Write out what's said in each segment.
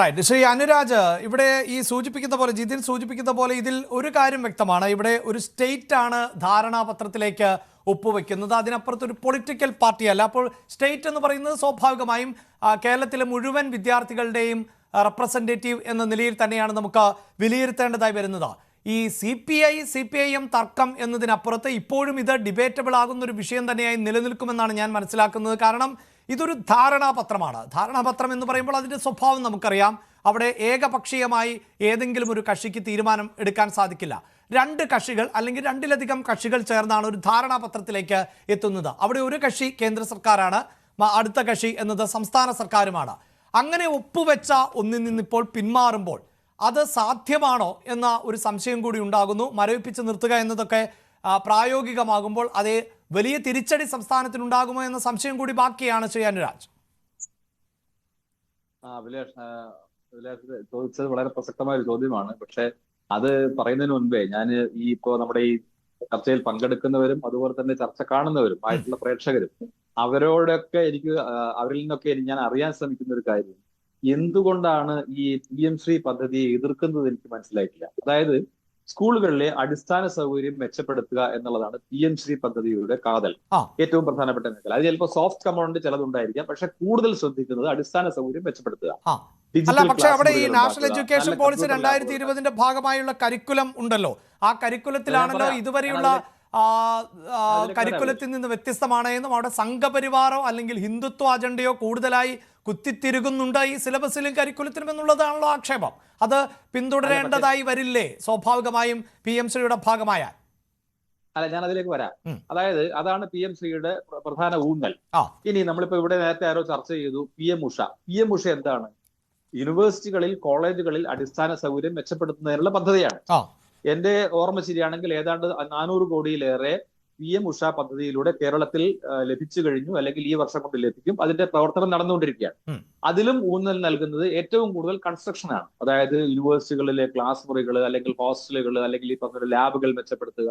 Right Shri Anuraj ഇവിടെ ഈ സൂചിപ്പിക്കുന്ന പോലെ ജിതിൻ സൂചിപ്പിക്കുന്ന പോലെ ഇതിൽ ഒരു കാര്യം വ്യക്തമാണ്. ഇവിടെ ഒരു സ്റ്റേറ്റ് ആണ് ധാരണാപത്രത്തിലേക്ക് ഒപ്പുവെക്കുന്നത്. അതിനപ്പുറത്ത് ഒരു പൊളിറ്റിക്കൽ പാർട്ടിയല്ല. അപ്പോൾ സ്റ്റേറ്റ് എന്ന് പറയുന്നത് സ്വാഭാവികമായും കേരളത്തിലെ മുഴുവൻ വിദ്യാർത്ഥികളുടെയും റെപ്രസെന്റേറ്റീവ് എന്ന നിലയിൽ തന്നെയാണ് നമുക്ക് വിലയിരുത്തേണ്ടതായി വരുന്നത്. ഈ C P I C P I M തർക്കം എന്നതിനപ്പുറത്ത് ഇപ്പോഴും ഇത് ഡിബേറ്റബിൾ ആകുന്ന ഒരു വിഷയം തന്നെയായി നിലനിൽക്കുമെന്നാണ് ഞാൻ മനസ്സിലാക്കുന്നത്. കാരണം ഇതൊരു ധാരണാപത്രമാണ്. ധാരണാപത്രം എന്ന് പറയുമ്പോൾ അതിന്റെ സ്വഭാവം നമുക്കറിയാം. അവിടെ ഏകപക്ഷീയമായി ഏതെങ്കിലും ഒരു കക്ഷിക്ക് തീരുമാനം എടുക്കാൻ സാധിക്കില്ല. രണ്ട് കക്ഷികൾ അല്ലെങ്കിൽ രണ്ടിലധികം കക്ഷികൾ ചേർന്നാണ് ഒരു ധാരണാപത്രത്തിലേക്ക് എത്തുന്നത്. അവിടെ ഒരു കക്ഷി കേന്ദ്ര സർക്കാരാണ് അടുത്ത കക്ഷി എന്നത് സംസ്ഥാന സർക്കാരുമാണ്. അങ്ങനെ ഒപ്പുവെച്ച ഒന്നിൽ നിന്നിപ്പോൾ പിന്മാറുമ്പോൾ അത് സാധ്യമാണോ എന്ന ഒരു സംശയം കൂടി ഉണ്ടാകുന്നു. മരവിപ്പിച്ച് നിർത്തുക എന്നതൊക്കെ പ്രായോഗികമാകുമ്പോൾ അത് വലിയ തിരിച്ചടി സംസ്ഥാനത്തിനുണ്ടാകുമോ എന്ന സംശയം കൂടി ബാക്കിയാണ് ശ്രീ അനുരാജ്. ചോദിച്ചത് വളരെ പ്രസക്തമായ ഒരു ചോദ്യമാണ്. പക്ഷെ അത് പറയുന്നതിന് മുൻപേ ഞാൻ ഈ ഇപ്പോ നമ്മുടെ ഈ ചർച്ചയിൽ പങ്കെടുക്കുന്നവരും അതുപോലെ തന്നെ ചർച്ച കാണുന്നവരും ആയിട്ടുള്ള പ്രേക്ഷകരും അവരോടൊക്കെ എനിക്ക് അവരിൽ നിന്നൊക്കെ ഞാൻ അറിയാൻ ശ്രമിക്കുന്ന ഒരു കാര്യം. എന്തുകൊണ്ടാണ് ഈ പി എം ശ്രീ പദ്ധതിയെ എതിർക്കുന്നത് എനിക്ക് മനസ്സിലായിട്ടില്ല. അതായത് സ്കൂളുകളിലെ അടിസ്ഥാന സൗകര്യം മെച്ചപ്പെടുത്തുക എന്നുള്ളതാണ് പി എം ശ്രീ പദ്ധതിയുടെ കാതൽ. ഏറ്റവും പ്രധാനപ്പെട്ട മേഖല. അത് ചിലപ്പോൾ സോഫ്റ്റ് കമ്പോണന്റ് ചിലതുണ്ടായിരിക്കാം പക്ഷെ കൂടുതൽ ശ്രദ്ധിക്കുന്നത് അടിസ്ഥാന സൗകര്യം മെച്ചപ്പെടുത്തുക. അല്ല പക്ഷെ അവിടെ ഈ നാഷണൽ എഡ്യൂക്കേഷൻ പോളിസി രണ്ടായിരത്തി ഇരുപതിന്റെ ഭാഗമായുള്ള കരിക്കുലം ഉണ്ടല്ലോ. ആ കരിക്കുലത്തിലാണല്ലോ ഇതുവരെയുള്ള കരിക്കുലത്തിൽ നിന്ന് വ്യത്യസ്തമാണ് എന്നും അവിടെ സംഘപരിവാറോ അല്ലെങ്കിൽ ഹിന്ദുത്വ അജണ്ടയോ കൂടുതലായി കുത്തിത്തിരുകുന്നുണ്ട് ഈ സിലബസിലും കരിക്കുലത്തിലും എന്നുള്ളതാണല്ലോ ആക്ഷേപം. അത് പിന്തുടരേണ്ടതായി വരില്ലേ? സ്വാഭാവികമായും പി എം ശ്രീയുടെ ഭാഗമായ അല്ല ഞാൻ അതിലേക്ക് വരാം അതായത് അതാണ് പി എം ശ്രീയുടെ പ്രധാന ഊന്നൽ. ഇനി നമ്മളിപ്പോ ഇവിടെ നേരത്തെ ആരോ ചർച്ച ചെയ്തു P M Usha. P M Usha എന്താണ്? യൂണിവേഴ്സിറ്റികളിൽ കോളേജുകളിൽ അടിസ്ഥാന സൗകര്യം മെച്ചപ്പെടുത്തുന്നതിനുള്ള പദ്ധതിയാണ്. എന്റെ ഓർമ്മ ശരിയാണെങ്കിൽ ഏതാണ്ട് നാനൂറ് കോടിയിലേറെ പി എം ഉഷ പദ്ധതിയിലൂടെ കേരളത്തിൽ ലഭിച്ചു കഴിഞ്ഞു. അല്ലെങ്കിൽ ഈ വർഷം കൊണ്ട് ലഭിക്കും. അതിന്റെ പ്രവർത്തനം നടന്നുകൊണ്ടിരിക്കുകയാണ്. അതിലും ഊന്നൽ നൽകുന്നത് ഏറ്റവും കൂടുതൽ കൺസ്ട്രക്ഷൻ ആണ്. അതായത് യൂണിവേഴ്സിറ്റികളിലെ ക്ലാസ് മുറികൾ അല്ലെങ്കിൽ ഹോസ്റ്റലുകൾ അല്ലെങ്കിൽ ഈ പറഞ്ഞ ലാബുകൾ മെച്ചപ്പെടുത്തുക.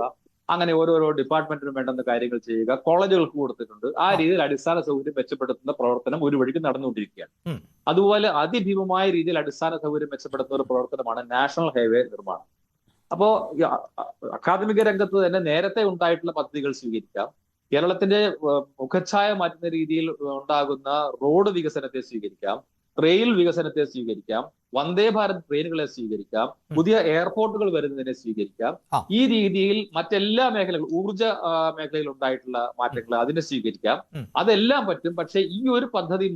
അങ്ങനെ ഓരോരോ ഡിപ്പാർട്ട്മെന്റിനും വേണ്ടുന്ന കാര്യങ്ങൾ ചെയ്യുക. കോളേജുകൾക്ക് കൊടുത്തിട്ടുണ്ട്. ആ രീതിയിൽ അടിസ്ഥാന സൗകര്യം മെച്ചപ്പെടുത്തുന്ന പ്രവർത്തനം ഒരു വഴിക്ക് നടന്നുകൊണ്ടിരിക്കുകയാണ്. അതുപോലെ അതിഭീമമായ രീതിയിൽ അടിസ്ഥാന സൗകര്യം മെച്ചപ്പെടുത്തുന്ന ഒരു പ്രവർത്തനമാണ് നാഷണൽ ഹൈവേ നിർമ്മാണം. അപ്പോ അക്കാദമിക രംഗത്ത് തന്നെ നേരത്തെ ഉണ്ടായിട്ടുള്ള പദ്ധതികൾ സ്വീകരിക്കാം. കേരളത്തിന്റെ മുഖച്ഛായ മാറ്റുന്ന രീതിയിൽ ഉണ്ടാകുന്ന റോഡ് വികസനത്തെ സ്വീകരിക്കാം. റെയിൽ വികസനത്തെ സ്വീകരിക്കാം വന്ദേ ഭാരത് ട്രെയിനുകളെ സ്വീകരിക്കാം പുതിയ എയർപോർട്ടുകൾ വരുന്നതിനെ സ്വീകരിക്കാം. ഈ രീതിയിൽ മറ്റെല്ലാ മേഖലകളും ഊർജ മേഖലയിൽ ഉണ്ടായിട്ടുള്ള മാറ്റങ്ങൾ അതിനെ സ്വീകരിക്കാം. അതെല്ലാം പറ്റും പക്ഷെ ഈ ഒരു പദ്ധതി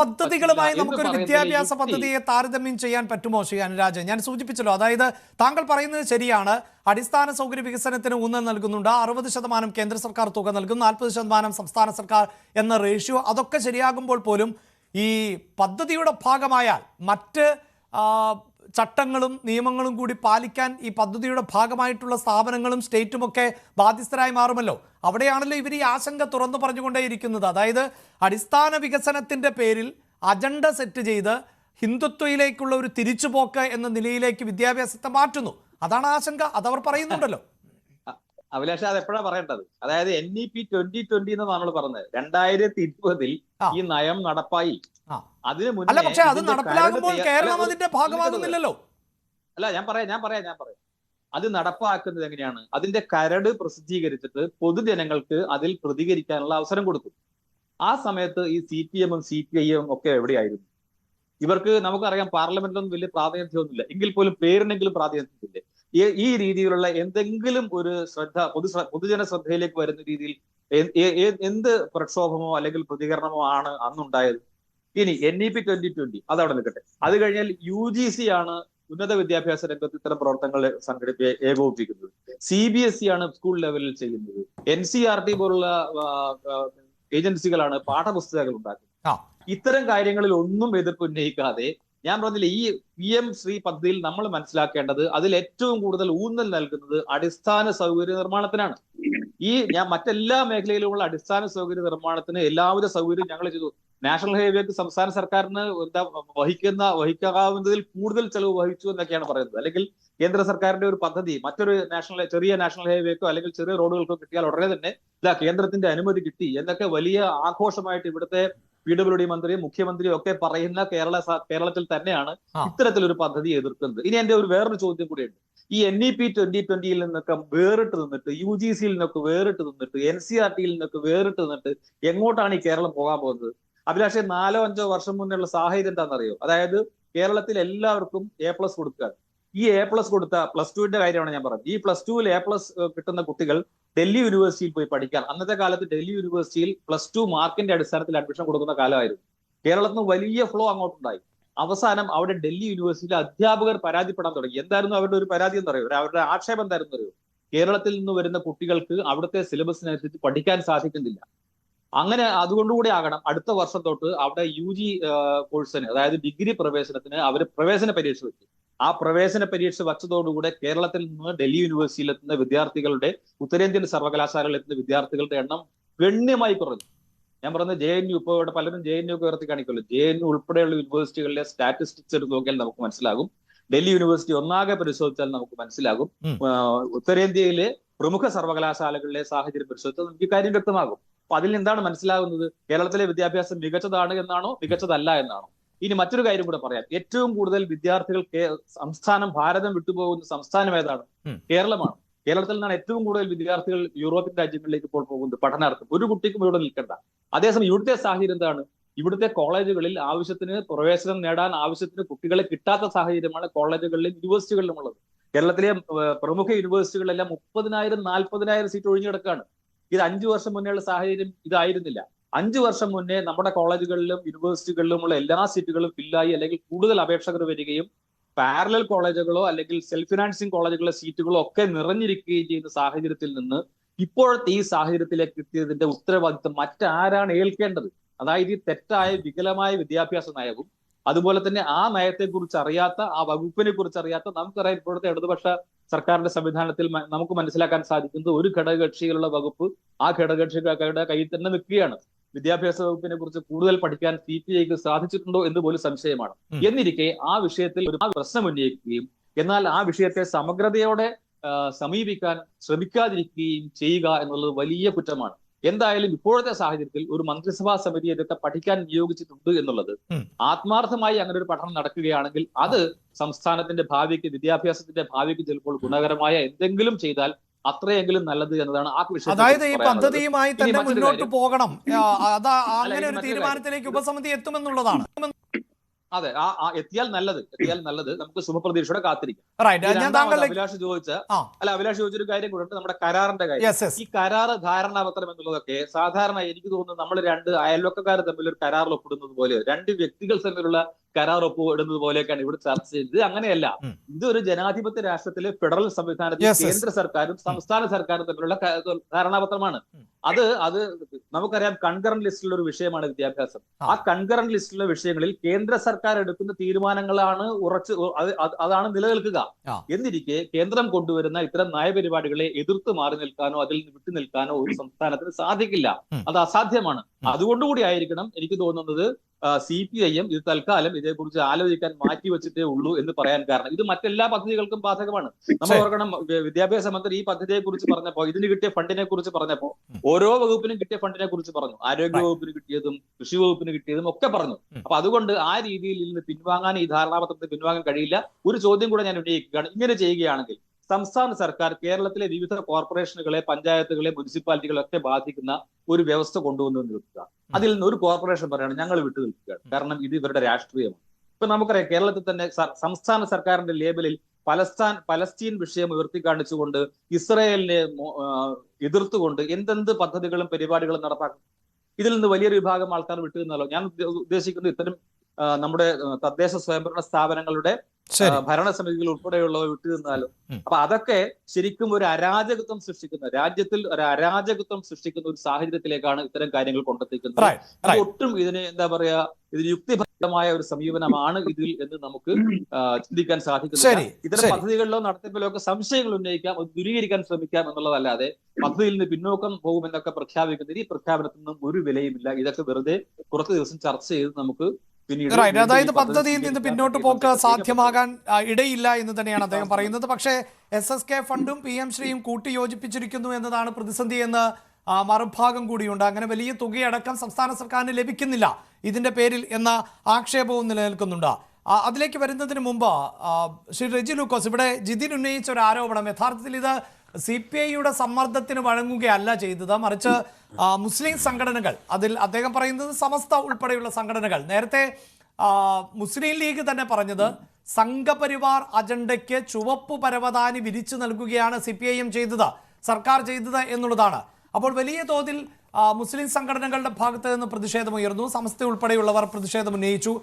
പദ്ധതികളുമായി നമുക്കൊരു വിദ്യാഭ്യാസ പദ്ധതിയെ താരതമ്യം ചെയ്യാൻ പറ്റുമോ ശ്രീ അനുരാജൻ ഞാൻ സൂചിപ്പിച്ചല്ലോ അതായത് താങ്കൾ പറയുന്നത് ശരിയാണ് അടിസ്ഥാന സൗകര്യ വികസനത്തിന് ഊന്നൽ നൽകുന്നുണ്ട് അറുപത് ശതമാനം കേന്ദ്ര സർക്കാർ തുക നൽകും നാൽപ്പത് ശതമാനം സംസ്ഥാന സർക്കാർ എന്ന റേഷ്യോ അതൊക്കെ ശരിയാകുമ്പോൾ പോലും ഈ പദ്ധതിയുടെ ഭാഗമായാൽ മറ്റ് ചട്ടങ്ങളും നിയമങ്ങളും കൂടി പാലിക്കാൻ ഈ പദ്ധതിയുടെ ഭാഗമായിട്ടുള്ള സ്ഥാപനങ്ങളും സ്റ്റേറ്റുമൊക്കെ ബാധ്യസ്ഥരായി മാറുമല്ലോ. അവിടെയാണല്ലോ ഇവർ ഈ ആശങ്ക തുറന്നു പറഞ്ഞുകൊണ്ടേയിരിക്കുന്നത്. അതായത് അടിസ്ഥാന വികസനത്തിന്റെ പേരിൽ അജണ്ട സെറ്റ് ചെയ്ത് ഹിന്ദുത്വയിലേക്കുള്ള ഒരു തിരിച്ചുപോക്ക് എന്ന നിലയിലേക്ക് വിദ്യാഭ്യാസത്തെ മാറ്റുന്നു. അതാണ് ആശങ്ക. അതവർ പറയുന്നുണ്ടല്ലോ. അഭിലാഷ അത് എപ്പോഴാ പറയേണ്ടത്? അതായത് N E P twenty twenty എന്നാണ് നമ്മൾ പറഞ്ഞത്. രണ്ടായിരത്തി ഇരുപതിൽ ഈ നയം നടപ്പായി. അതിന് മുന്നേ അല്ല പക്ഷെ അത് ഇതിന്റെ നടപ്പിലാകുമ്പോൾ കേരളം അതിന്റെ ഭാഗമാകുന്നില്ലല്ലോ. അല്ല ഞാൻ പറയാം ഞാൻ പറയാം ഞാൻ പറയാം. അത് നടപ്പാക്കുന്നത് എങ്ങനെയാണ്? അതിന്റെ കരട് പ്രസിദ്ധീകരിച്ചിട്ട് പൊതുജനങ്ങൾക്ക് അതിൽ പ്രതികരിക്കാനുള്ള അവസരം കൊടുക്കും. ആ സമയത്ത് ഈ സി പി എമ്മും സി പി ഐ എം ഒക്കെ എവിടെയായിരുന്നു? ഇവർക്ക് നമുക്കറിയാം പാർലമെന്റിലൊന്നും വലിയ പ്രാതിനിധ്യമൊന്നുമില്ല. എങ്കിൽ പോലും പേരിനെങ്കിലും പ്രാതിനിധ്യമില്ലേ? ഈ- രീതിയിലുള്ള എന്തെങ്കിലും ഒരു ശ്രദ്ധ പൊതു പൊതുജന ശ്രദ്ധയിലേക്ക് വരുന്ന രീതിയിൽ എന്ത് പ്രക്ഷോഭമോ അല്ലെങ്കിൽ പ്രതികരണമോ ആണ് അന്നുണ്ടായത്? ഇനി N E P twenty twenty അതവിടെ നിൽക്കട്ടെ. അത് കഴിഞ്ഞാൽ യു ജി സി ആണ് ഉന്നത വിദ്യാഭ്യാസ രംഗത്ത് ഇത്തരം പ്രവർത്തനങ്ങൾ സംഘടിപ്പി ഏകോപിപ്പിക്കുന്നത്. സി ബി എസ് ഇ ആണ് സ്കൂൾ ലെവലിൽ ചെയ്യുന്നത്. എൻ സി ആർ ടി പോലുള്ള ഏജൻസികളാണ് പാഠപുസ്തകങ്ങൾ ഉണ്ടാക്കുന്നത്. ഇത്തരം കാര്യങ്ങളിൽ ഒന്നും എതിർപ്പ് ഉന്നയിക്കാതെ ഞാൻ പറഞ്ഞില്ല ഈ പി എം ശ്രീ പദ്ധതിയിൽ നമ്മൾ മനസ്സിലാക്കേണ്ടത് അതിൽ ഏറ്റവും കൂടുതൽ ഊന്നൽ നൽകുന്നത് അടിസ്ഥാന സൗകര്യ നിർമ്മാണത്തിനാണ്. ഈ ഞാൻ മറ്റെല്ലാ മേഖലയിലുമുള്ള അടിസ്ഥാന സൗകര്യ നിർമ്മാണത്തിന് എല്ലാവിധ സൗകര്യവും ഞങ്ങൾ ചെയ്തു. നാഷണൽ ഹൈവേക്ക് സംസ്ഥാന സർക്കാരിന് എന്താ വഹിക്കുന്ന വഹിക്കാവുന്നതിൽ കൂടുതൽ ചെലവ് വഹിച്ചു എന്നൊക്കെയാണ് പറയുന്നത്. അല്ലെങ്കിൽ കേന്ദ്ര സർക്കാരിന്റെ ഒരു പദ്ധതി മറ്റൊരു നാഷണൽ ചെറിയ നാഷണൽ ഹൈവേക്കോ അല്ലെങ്കിൽ ചെറിയ റോഡുകൾക്കോ കിട്ടിയാൽ ഉടനെ തന്നെ ഇതാ കേന്ദ്രത്തിന്റെ അനുമതി കിട്ടി. എന്നൊക്കെ വലിയ ആഘോഷമായിട്ട് ഇവിടുത്തെ പി ഡബ്ല്യു ഡി മന്ത്രിയും മുഖ്യമന്ത്രിയും ഒക്കെ പറയുന്ന കേരള കേരളത്തിൽ തന്നെയാണ്. ഇത്തരത്തിലൊരു പദ്ധതി എതിർക്കുന്നത്. ഇനി എന്റെ ഒരു വേറൊരു ചോദ്യം കൂടിയുണ്ട്. ഈ എൻ ഇ പി ട്വന്റി ട്വന്റിയിൽ നിന്നൊക്കെ വേറിട്ട് നിന്നിട്ട് യു ജി സിയിൽ നിന്നൊക്കെ വേറിട്ട് നിന്നിട്ട് എൻ സി ആർ ടിയിൽ നിന്നൊക്കെ വേറിട്ട് നിന്നിട്ട് എങ്ങോട്ടാണ് ഈ കേരളം പോകാൻ പോകുന്നത്? അഭിലാഷെ നാലോ അഞ്ചോ വർഷം മുന്നുള്ള സാഹചര്യം എന്താണെന്നറിയോ? അതായത് കേരളത്തിൽ എല്ലാവർക്കും എ പ്ലസ് കൊടുക്കുക ഈ എ പ്ലസ് കൊടുത്ത പ്ലസ് ടുവിന്റെ കാര്യമാണ് ഞാൻ പറഞ്ഞത്. ഈ പ്ലസ് ടുവിൽ എ പ്ലസ് കിട്ടുന്ന കുട്ടികൾ ഡൽഹി യൂണിവേഴ്സിറ്റിയിൽ പോയി പഠിക്കാൻ. അന്നത്തെ കാലത്ത് ഡൽഹി യൂണിവേഴ്സിറ്റിയിൽ പ്ലസ് ടു മാർക്കിന്റെ അടിസ്ഥാനത്തിൽ അഡ്മിഷൻ കൊടുക്കുന്ന കാലമായിരുന്നു. കേരളത്തിൽ നിന്ന് വലിയ ഫ്ലോ അങ്ങോട്ടുണ്ടായി. അവസാനം അവിടെ ഡൽഹി യൂണിവേഴ്സിറ്റിയിലെ അധ്യാപകർ പരാതിപ്പെടാൻ തുടങ്ങി. എന്തായിരുന്നു അവരുടെ ഒരു പരാതി എന്ന് പറയുക അവരുടെ ആക്ഷേപം എന്തായിരുന്നു അറിയോ? കേരളത്തിൽ നിന്ന് വരുന്ന കുട്ടികൾക്ക് അവിടുത്തെ സിലബസിനനുസരിച്ച് പഠിക്കാൻ സാധിക്കുന്നില്ല. അങ്ങനെ അതുകൊണ്ടുകൂടി ആകണം. അടുത്ത വർഷം തൊട്ട് അവിടെ യു ജി കോഴ്സിന് അതായത് ഡിഗ്രി പ്രവേശനത്തിന് അവർ പ്രവേശന പരീക്ഷ വെച്ചു. ആ പ്രവേശന പരീക്ഷ വച്ചതോടുകൂടെ കേരളത്തിൽ നിന്ന് ഡൽഹി യൂണിവേഴ്സിറ്റിയിൽ എത്തുന്ന വിദ്യാർത്ഥികളുടെ ഉത്തരേന്ത്യൻ സർവകലാശാലകളിൽ എത്തുന്ന വിദ്യാർത്ഥികളുടെ എണ്ണം ഗണ്യമായി കുറഞ്ഞു. ഞാൻ പറഞ്ഞ ജെ എൻ യു ഇപ്പോൾ ഇവിടെ പലരും ജെ എൻ യു ഒക്കെ ഉയർത്തി കാണിക്കുമല്ലോ. ജെ എൻ യു ഉൾപ്പെടെയുള്ള യൂണിവേഴ്സിറ്റികളിലെ സ്റ്റാറ്റിസ്റ്റിക്സ് എടുത്ത് നോക്കിയാൽ നമുക്ക് മനസ്സിലാകും. ഡൽഹി യൂണിവേഴ്സിറ്റി ഒന്നാകെ പരിശോധിച്ചാൽ നമുക്ക് മനസ്സിലാകും. ഉത്തരേന്ത്യയിലെ പ്രമുഖ സർവകലാശാലകളിലെ സാഹചര്യം പരിശോധിച്ചാൽ നമുക്ക് കാര്യം വ്യക്തമാകും. അപ്പൊ അതിൽ എന്താണ് മനസ്സിലാകുന്നത്? കേരളത്തിലെ വിദ്യാഭ്യാസം മികച്ചതാണ് എന്നാണോ? മികച്ചതല്ല എന്നാണോ? ഇനി മറ്റൊരു കാര്യം കൂടെ പറയാം. ഏറ്റവും കൂടുതൽ വിദ്യാർത്ഥികൾ സംസ്ഥാനം ഭാരതം വിട്ടുപോകുന്ന സംസ്ഥാനം ഏതാണ്? കേരളമാണ്. കേരളത്തിൽ നിന്നാണ് ഏറ്റവും കൂടുതൽ വിദ്യാർത്ഥികൾ യൂറോപ്യൻ രാജ്യങ്ങളിലേക്ക് ഇപ്പോൾ പോകുന്നത്. പഠനാർത്ഥം. ഒരു കുട്ടിക്കും ഇവിടെ നിൽക്കണ്ട. അതേസമയം ഇവിടുത്തെ സാഹചര്യം എന്താണ്? ഇവിടുത്തെ കോളേജുകളിൽ ആവശ്യത്തിന് പ്രവേശനം നേടാൻ ആവശ്യത്തിന് കുട്ടികളെ കിട്ടാത്ത സാഹചര്യമാണ് കോളേജുകളിലും യൂണിവേഴ്സിറ്റികളിലും ഉള്ളത്. കേരളത്തിലെ പ്രമുഖ യൂണിവേഴ്സിറ്റികളിലെല്ലാം മുപ്പതിനായിരം നാൽപ്പതിനായിരം സീറ്റ് ഒഴിഞ്ഞു കിടക്കുകയാണ് ഇത് അഞ്ചു വർഷം മുന്നേയുള്ള സാഹചര്യം ഇതായിരുന്നില്ല. അഞ്ചു വർഷം മുന്നേ നമ്മുടെ കോളേജുകളിലും യൂണിവേഴ്സിറ്റികളിലുമുള്ള എല്ലാ സീറ്റുകളും ഫില്ലായി അല്ലെങ്കിൽ കൂടുതൽ അപേക്ഷകർ വരികയും പാരലൽ കോളേജുകളോ അല്ലെങ്കിൽ സെൽഫ് ഫിനാൻസിങ് കോളേജുകളിലെ സീറ്റുകളോ ഒക്കെ നിറഞ്ഞിരിക്കുകയും ചെയ്യുന്ന സാഹചര്യത്തിൽ നിന്ന് ഇപ്പോഴത്തെ ഈ സാഹചര്യത്തിലേക്ക് എത്തിയതിന്റെ ഉത്തരവാദിത്വം മറ്റാരാണ് ഏൽക്കേണ്ടത്? അതായത് ഈ തെറ്റായ വികലമായ വിദ്യാഭ്യാസ നയവും അതുപോലെ തന്നെ ആ നയത്തെ കുറിച്ച് അറിയാത്ത ആ വകുപ്പിനെ കുറിച്ച് അറിയാത്ത നമുക്കറിയാം ഇപ്പോഴത്തെ ഇടതുപക്ഷ സർക്കാരിന്റെ സംവിധാനത്തിൽ നമുക്ക് മനസ്സിലാക്കാൻ സാധിക്കുന്നത് ഒരു ഘടകകക്ഷിയിലുള്ള വകുപ്പ് ആ ഘടകകക്ഷികളുടെ കയ്യിൽ തന്നെ നിൽക്കുകയാണ്. വിദ്യാഭ്യാസ വകുപ്പിനെ കുറിച്ച് കൂടുതൽ പഠിക്കാൻ സി പി ഐക്ക് സാധിച്ചിട്ടുണ്ടോ എന്ന് പോലും സംശയമാണ്. എന്നിരിക്കെ ആ വിഷയത്തിൽ ഒരു പ്രശ്നം ഉന്നയിക്കുകയും എന്നാൽ ആ വിഷയത്തെ സമഗ്രതയോടെ സമീപിക്കാൻ ശ്രമിക്കാതിരിക്കുകയും ചെയ്യുക എന്നുള്ളത് വലിയ കുറ്റമാണ്. എന്തായാലും ഇപ്പോഴത്തെ സാഹചര്യത്തിൽ ഒരു മന്ത്രിസഭാ സമിതി ഇതൊക്കെ പഠിക്കാൻ നിയോഗിച്ചിട്ടുണ്ട് എന്നുള്ളത് ആത്മാർത്ഥമായി അങ്ങനെ ഒരു പഠനം നടക്കുകയാണെങ്കിൽ അത് സംസ്ഥാനത്തിന്റെ ഭാവിക്ക് വിദ്യാഭ്യാസത്തിന്റെ ഭാവിക്ക് ചിലപ്പോൾ ഗുണകരമായ എന്തെങ്കിലും ചെയ്താൽ അത്രയെങ്കിലും നല്ലത് എന്നതാണ് ആ വിഷയം അതായത് ഈ പദ്ധതിയുമായി തന്നെ മുന്നോട്ട് പോകണം. അതാ അങ്ങനെ ഒരു തീരുമാനത്തിലേക്ക് ഉപസമിതി എത്തുമെന്നുള്ളതാണ്. അതെ ആ എത്തിയാൽ നല്ലത്. എത്തിയാൽ നല്ലത്. നമുക്ക് ശുഭപ്രതീക്ഷയോടെ കാത്തിരിക്കാം. അഭിലാഷ് ചോദിച്ച. അല്ല അഭിലാഷ് ചോദിച്ചൊരു കാര്യം കൂടെ നമ്മുടെ കരാറിന്റെ കാര്യം. ഈ കരാറ് ധാരണാപത്രം എന്നുള്ളതൊക്കെ സാധാരണ എനിക്ക് തോന്നുന്നു നമ്മൾ രണ്ട് അയൽവക്കക്കാർ തമ്മിൽ ഒരു കരാറിൽ ഒപ്പിടുന്നത് പോലെ രണ്ട് വ്യക്തികൾ തമ്മിലുള്ള കരാർ ഒപ്പിടുന്നത് പോലെയൊക്കെയാണ് ഇവിടെ ചർച്ച ചെയ്തത്. അങ്ങനെയല്ല. ഇത് ഒരു ജനാധിപത്യ രാഷ്ട്രത്തിലെ ഫെഡറൽ സംവിധാനത്തിൽ. കേന്ദ്ര സർക്കാരും സംസ്ഥാന സർക്കാരും തമ്മിലുള്ള ധാരണാപത്രമാണ്. അത് അത് നമുക്കറിയാം കൺകറന്റ് ലിസ്റ്റിലുള്ള ഒരു വിഷയമാണ് വിദ്യാഭ്യാസം. ആ. കൺകറന്റ് ലിസ്റ്റിലുള്ള വിഷയങ്ങളിൽ കേന്ദ്ര സർക്കാർ എടുക്കുന്ന തീരുമാനങ്ങളാണ് ഉറച്ച് അത് അത് അതാണ് നിലനിൽക്കുക. എന്നിരിക്കെ കേന്ദ്രം കൊണ്ടുവരുന്ന ഇത്തരം നയപരിപാടികളെ എതിർത്ത് മാറി നിൽക്കാനോ അതിൽ നിന്ന് വിട്ടു നിൽക്കാനോ ഒരു സംസ്ഥാനത്തിന് സാധിക്കില്ല. അത് അസാധ്യമാണ്. അതുകൊണ്ടുകൂടി ആയിരിക്കണം എനിക്ക് തോന്നുന്നത് സി പി ഐ എം ഇത് തൽക്കാലം ഇതേക്കുറിച്ച് ആലോചിക്കാൻ മാറ്റി വെച്ചിട്ടേ ഉള്ളൂ എന്ന് പറയാൻ കാരണം. ഇത് മറ്റെല്ലാ പദ്ധതികൾക്കും ബാധകമാണ്. നമ്മൾ ഓർക്കണം വിദ്യാഭ്യാസ മന്ത്രി ഈ പദ്ധതിയെ കുറിച്ച് പറഞ്ഞപ്പോ ഇതിന് കിട്ടിയ ഫണ്ടിനെ കുറിച്ച് പറഞ്ഞപ്പോ ഓരോ വകുപ്പിനും കിട്ടിയ ഫണ്ടിനെ കുറിച്ച് പറഞ്ഞു. ആരോഗ്യ വകുപ്പിന് കിട്ടിയതും കൃഷി വകുപ്പിന് കിട്ടിയതും ഒക്കെ പറഞ്ഞു. അപ്പൊ അതുകൊണ്ട് ആ രീതിയിൽ നിന്ന് പിൻവാങ്ങാൻ ഈ ധാരണാപത്രത്തിൽ പിൻവാങ്ങാൻ കഴിയില്ല. ഒരു ചോദ്യം കൂടെ ഞാൻ ഉന്നയിക്കുകയാണ്. ഇങ്ങനെ ചെയ്യുകയാണെങ്കിൽ സംസ്ഥാന സർക്കാർ കേരളത്തിലെ വിവിധ കോർപ്പറേഷനുകളെ പഞ്ചായത്തുകളെ മുനിസിപ്പാലിറ്റികളെ ഒക്കെ ബാധിക്കുന്ന ഒരു വ്യവസ്ഥ കൊണ്ടുവന്നു നിൽക്കുക അതിൽ നിന്ന് ഒരു കോർപ്പറേഷൻ പറയാണ് ഞങ്ങൾ വിട്ടു നിൽക്കുകയാണ് കാരണം ഇത് ഇവരുടെ രാഷ്ട്രീയമാണ്. ഇപ്പൊ നമുക്കറിയാം കേരളത്തിൽ തന്നെ സംസ്ഥാന സർക്കാരിന്റെ ലേബലിൽ പലസ്താൻ പലസ്തീൻ വിഷയം ഉയർത്തി കാണിച്ചുകൊണ്ട് ഇസ്രയേലിനെ എതിർത്തുകൊണ്ട് എന്തെന്ത് പദ്ധതികളും പരിപാടികളും നടപ്പാക്കും. ഇതിൽ നിന്ന് വലിയൊരു വിഭാഗം ആൾക്കാർ വിട്ടു വിട്ടുനിന്നല്ലോ ഞാൻ ഉദ്ദേശിക്കുന്നത് ഇത്തരം നമ്മുടെ തദ്ദേശ സ്വയംഭരണ സ്ഥാപനങ്ങളുടെ ഭരണസമിതികൾ ഉൾപ്പെടെയുള്ളവ വിട്ടുനിന്നാലും. അപ്പൊ അതൊക്കെ ശരിക്കും ഒരു അരാജകത്വം സൃഷ്ടിക്കുന്ന രാജ്യത്തിൽ ഒരു അരാജകത്വം സൃഷ്ടിക്കുന്ന ഒരു സാഹചര്യത്തിലേക്കാണ് ഇത്തരം കാര്യങ്ങൾ കൊണ്ടെത്തിക്കുന്നത്. ഒട്ടും ഇതിന് എന്താ പറയാ ഇതിന് യുക്തിഭദ്രമായ ഒരു സമീപനമാണ് ഇതിൽ എന്ന് നമുക്ക് ചിന്തിക്കാൻ സാധിക്കുന്നു ഇത്തരം പദ്ധതികളിലോ നടത്തിപ്പിലോ ഒക്കെ സംശയങ്ങൾ ഉന്നയിക്കാം അത് ദൂരീകരിക്കാൻ ശ്രമിക്കാം എന്നുള്ളതല്ലാതെ പദ്ധതിയിൽ നിന്ന് പിന്നോക്കം പോകുമെന്നൊക്കെ പ്രഖ്യാപിക്കുന്നതിന് ഈ പ്രഖ്യാപനത്തിൽ നിന്നും ഒരു വിലയുമില്ല. ഇതൊക്കെ വെറുതെ കുറച്ച് ദിവസം ചർച്ച ചെയ്ത് നമുക്ക് പിന്നീട് അതായത് പദ്ധതി പദ്ധതിയിൽ നിന്ന് പിന്നോട്ട് പോക്ക് സാധ്യമാകാൻ ഇടയില്ല എന്ന് തന്നെയാണ് അദ്ദേഹം പറയുന്നത്. പക്ഷേ എസ് എസ് കെ ഫണ്ടും പി എം ശ്രീയും കൂട്ടി യോജിപ്പിച്ചിരിക്കുന്നു എന്നതാണ് പ്രതിസന്ധി എന്ന് മറുഭാഗം കൂടിയുണ്ട്. അങ്ങനെ വലിയ തുകയടക്കം സംസ്ഥാന സർക്കാരിന് ലഭിക്കുന്നില്ല ഇതിന്റെ പേരിൽ എന്ന ആക്ഷേപവും നിലനിൽക്കുന്നുണ്ട്. അതിലേക്ക് വരുന്നതിന് മുമ്പ് ശ്രീ റെജി ലൂക്കോസ് ഇവിടെ ജിതിൻ ഉന്നയിച്ച ഒരു ആരോപണം. യഥാർത്ഥത്തിൽ ഇത് സി പി ഐയുടെ സമ്മർദ്ദത്തിന് വഴങ്ങുകയല്ല ചെയ്തത്. മറിച്ച് മുസ്ലിം സംഘടനകൾ അതിൽ അദ്ദേഹം പറയുന്നത് സമസ്ത ഉൾപ്പെടെയുള്ള സംഘടനകൾ. നേരത്തെ മുസ്ലിം ലീഗ് തന്നെ പറഞ്ഞത് സംഘപരിവാർ അജണ്ടയ്ക്ക് ചുവപ്പ് പരവതാനി വിരിച്ചു നൽകുകയാണ് സി പി ഐ എം ചെയ്തത് സർക്കാർ ചെയ്തത് എന്നുള്ളതാണ്. അപ്പോൾ വലിയ തോതിൽ മുസ്ലിം സംഘടനകളുടെ ഭാഗത്ത് നിന്ന് പ്രതിഷേധമുയർന്നു സമസ്ത ഉൾപ്പെടെയുള്ളവർ പ്രതിഷേധം ഉന്നയിച്ചു.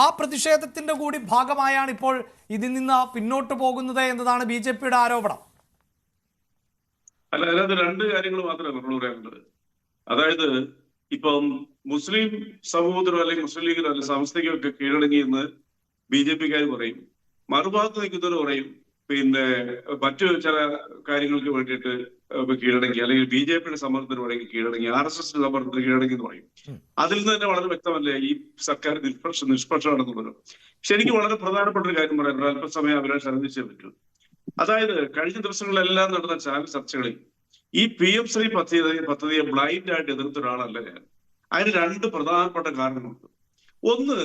ആ പ്രതിഷേധത്തിന്റെ കൂടി ഭാഗമായാണ് ഇപ്പോൾ ഇതിൽ നിന്ന് പിന്നോട്ട് പോകുന്നത് എന്നതാണ് ബി ആരോപണം. അല്ല അതിനകത്ത് രണ്ട് കാര്യങ്ങൾ മാത്രമേ നമ്മൾ പറയാനുള്ളത്. അതായത് ഇപ്പം മുസ്ലിം സമൂഹത്തിനോ അല്ലെങ്കിൽ മുസ്ലിം ലീഗിനോ അല്ലെങ്കിൽ സംസ്ഥയ്ക്കോ ഒക്കെ കീഴടങ്ങിയെന്ന് ബി ജെ പിക്കാർ പറയും. മറുഭാഗത്ത് നിൽക്കുന്നവർ പറയും പിന്നെ മറ്റു ചില കാര്യങ്ങൾക്ക് വേണ്ടിയിട്ട് കീഴടങ്ങി അല്ലെങ്കിൽ ബി ജെ പിയുടെ സമ്മർദ്ദത്തിന് വേണമെങ്കിൽ കീഴടങ്ങി ആർ എസ് എസിന്റെ സമ്മർദ്ദത്തിന് കീഴടങ്ങി എന്ന് പറയും. അതിൽ നിന്ന് തന്നെ വളരെ വ്യക്തമല്ലേ ഈ സർക്കാർ നിഷ്പക്ഷ നിഷ്പക്ഷമാണെന്നുള്ളത്. ശരിക്കും വളരെ പ്രധാനപ്പെട്ട ഒരു കാര്യം പറയാനുള്ളത് അല്പസമയം അവരെ ശ്രദ്ധിച്ചേ പറ്റൂ. അതായത് കഴിഞ്ഞ ദിവസങ്ങളിലെല്ലാം നടന്ന ചാനൽ ചർച്ചകളിൽ ഈ പി എം ശ്രീ പദ്ധതി പദ്ധതിയെ ബ്ലൈൻഡ് ആയിട്ട് എതിർത്ത ഒരാളല്ല ഞാൻ. അതിന് രണ്ട് പ്രധാനപ്പെട്ട കാരണങ്ങളുണ്ട്. ഒന്ന്